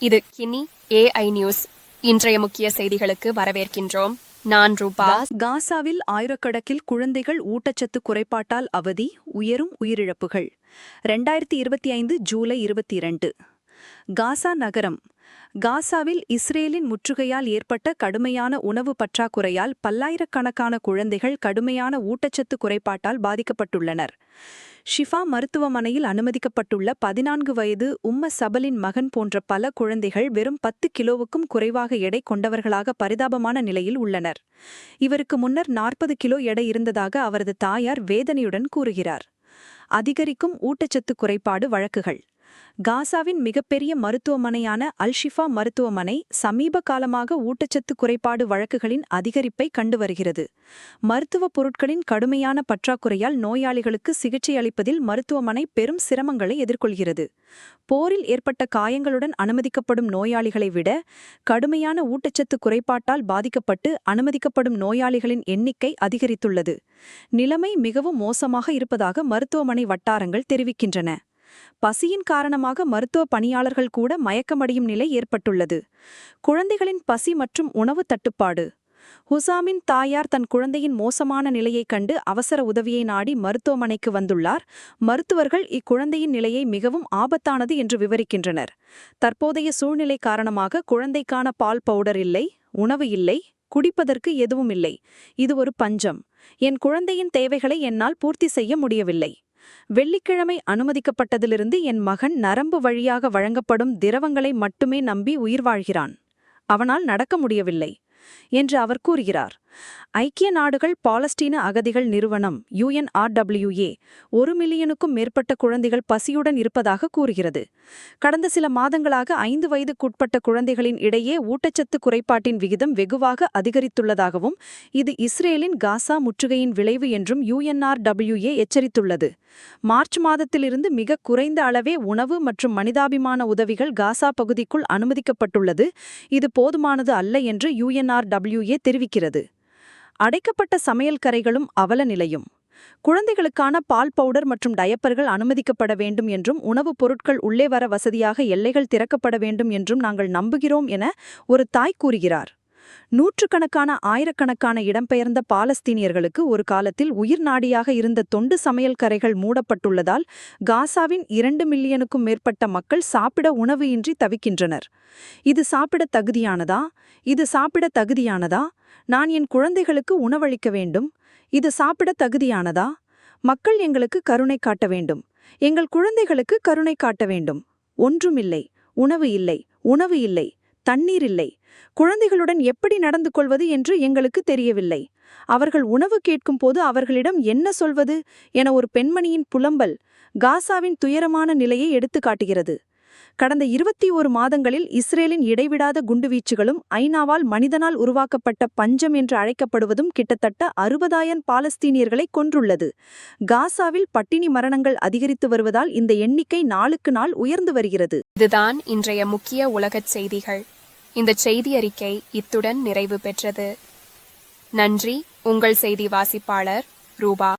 இது Guinea AI news இன்றைய முக்கிய செய்திகளுக்கு வரவேற்கின்றோம். நான் ரூபா. காசாவில் ஆயிரக்கணக்கில் குழந்தைகள் ஊட்டச்சத்து குறைபாட்டால் அவதி உயரும் உயிரிழப்புகள். ரெண்டாயிரத்தி இருபத்தி ஐந்து ஜூலை இருபத்தி இரண்டு. காசா நகரம். காசாவில் இஸ்ரேலின் முற்றுகையால் ஏற்பட்ட கடுமையான உணவு பற்றாக்குறையால் பல்லாயிரக்கணக்கான குழந்தைகள் கடுமையான ஊட்டச்சத்து குறைபாட்டால் பாதிக்கப்பட்டுள்ளனர். ஷிஃபா மருத்துவமனையில் அனுமதிக்கப்பட்டுள்ள பதினான்கு வயது உம்ம சபலின் மகன் போன்ற பல குழந்தைகள் வெறும் பத்து கிலோவுக்கும் குறைவாக எடை கொண்டவர்களாக பரிதாபமான நிலையில் உள்ளனர். இவருக்கு முன்னர் நாற்பது கிலோ எடை இருந்ததாக அவரது தாயார் வேதனையுடன் கூறுகிறார். அதிகரிக்கும் ஊட்டச்சத்து குறைபாடு வழக்குகள். காசாவின் மிகப்பெரிய மருத்துவமனையான அல்ஷிஃபா மருத்துவமனை சமீப காலமாக ஊட்டச்சத்து குறைபாடு வழக்குகளின் அதிகரிப்பை கண்டு வருகிறது மருத்துவப் பொருட்களின் கடுமையான பற்றாக்குறையால் நோயாளிகளுக்கு சிகிச்சை அளிப்பதில் மருத்துவமனை பெரும் சிரமங்களை எதிர்கொள்கிறது. போரில் ஏற்பட்ட காயங்களுடன் அனுமதிக்கப்படும் நோயாளிகளை விட கடுமையான ஊட்டச்சத்து குறைபாட்டால் பாதிக்கப்பட்டு அனுமதிக்கப்படும் நோயாளிகளின் எண்ணிக்கை அதிகரித்துள்ளது. நிலைமை மிகவும் மோசமாக இருப்பதாக மருத்துவமனை வட்டாரங்கள் தெரிவிக்கின்றன. பசியின் காரணமாக மருத்துவ பணியாளர்கள் கூட மயக்கமடையும் நிலை ஏற்பட்டுள்ளது. குழந்தைகளின் பசி மற்றும் உணவு தட்டுப்பாடு. ஹுசாமின் தாயார் தன் குழந்தையின் மோசமான நிலையைக் கண்டு அவசர உதவியை நாடி மருத்துவமனைக்கு வந்துள்ளார். மருத்துவர்கள் இக்குழந்தையின் நிலையை மிகவும் ஆபத்தானது என்று விவரிக்கின்றனர். தற்போதைய சூழ்நிலை காரணமாக குழந்தைக்கான பால் பவுடர் இல்லை உணவு இல்லை குடிப்பதற்கு எதுவும் இல்லை. இது ஒரு பஞ்சம். என் குழந்தையின் தேவைகளை என்னால் பூர்த்தி செய்ய முடியவில்லை. வெள்ளிக்கிழமை அனுமதிக்கப்பட்டதிலிருந்து என் மகன் நரம்பு வழியாக வழங்கப்படும் திரவங்களை மட்டுமே நம்பி உயிர் வாழ்கிறான். அவனால் நடக்க முடியவில்லை என்று அவர் கூறுகிறார். ஐக்கிய நாடுகள் பாலஸ்தீன அகதிகள் நிறுவனம் யுஎன்ஆர்டபிள்யூஏ ஒரு மில்லியனுக்கும் மேற்பட்ட குழந்தைகள் பசியுடன் இருப்பதாக கூறுகிறது. கடந்த சில மாதங்களாக ஐந்து வயதுக்குட்பட்ட குழந்தைகளின் இடையே ஊட்டச்சத்து குறைபாட்டின் விகிதம் வெகுவாக அதிகரித்துள்ளதாகவும் இது இஸ்ரேலின் காசா முற்றுகையின் விளைவு என்றும் யுஎன்ஆர்டபிள்யூஏ எச்சரித்துள்ளது. மார்ச் மாதத்திலிருந்து மிக குறைந்த அளவே உணவு மற்றும் மனிதாபிமான உதவிகள் காசா பகுதிக்குள் அனுமதிக்கப்பட்டுள்ளது. இது போதுமானது அல்ல என்று யுஎன்ஆர்டபிள்யூஏ தெரிவிக்கிறது. அடைக்கப்பட்ட சமையல் கரைகளும் அவல நிலையும். குழந்தைகளுக்கான பால் பவுடர் மற்றும் டயப்பர்கள் அனுமதிக்கப்பட வேண்டும் என்றும் உணவுப் பொருட்கள் உள்ளே வர வசதியாக எல்லைகள் திறக்கப்பட வேண்டும் என்றும் நாங்கள் நம்புகிறோம் என ஒரு தாய் கூறுகிறார். நூற்றுக்கணக்கான ஆயிரக்கணக்கான இடம்பெயர்ந்த பாலஸ்தீனியர்களுக்கு ஒரு காலத்தில் உயிர் நாடியாக இருந்த தொண்டு சமையல் கரைகள் மூடப்பட்டுள்ளதால் காசாவின் இரண்டு மில்லியனுக்கும் மேற்பட்ட மக்கள் சாப்பிட உணவு இன்றி தவிக்கின்றனர். இது சாப்பிட தகுதியானதா? இது சாப்பிட தகுதியானதா? நான் என் குழந்தைகளுக்கு உணவளிக்க வேண்டும். இது சாப்பிட தகுதியானதா? மக்கள் எங்களுக்கு கருணை காட்ட வேண்டும். எங்கள் குழந்தைகளுக்கு கருணை காட்ட வேண்டும். ஒன்றுமில்லை. உணவு இல்லை. உணவு இல்லை. தண்ணீர் இல்லை. குழந்தைகளுடன் எப்படி நடந்து கொள்வது என்று எங்களுக்கு தெரியவில்லை. அவர்கள் உணவு கேட்கும் போது அவர்களிடம் என்ன சொல்வது என ஒரு பெண்மணியின் புலம்பல் காசாவின் துயரமான நிலையை எடுத்து காட்டுகிறது. கடந்த இருபத்தி ஒரு மாதங்களில் இஸ்ரேலின் இடைவிடாத குண்டுவீச்சுகளும் ஐநாவால் மனிதனால் உருவாக்கப்பட்ட பஞ்சம் என்று அழைக்கப்படுவதும் கிட்டத்தட்ட அறுபதாயிரம் பாலஸ்தீனியர்களை கொன்றுள்ளது. காசாவில் பட்டினி மரணங்கள் அதிகரித்து வருவதால் இந்த எண்ணிக்கை நாளுக்கு நாள் உயர்ந்து வருகிறது. இதுதான் இன்றைய முக்கிய உலகச் செய்திகள். இந்த செய்தி அறிக்கை இத்துடன் நிறைவு பெற்றது. நன்றி உங்கள் செய்தி வாசிப்பாளர் ரூபா.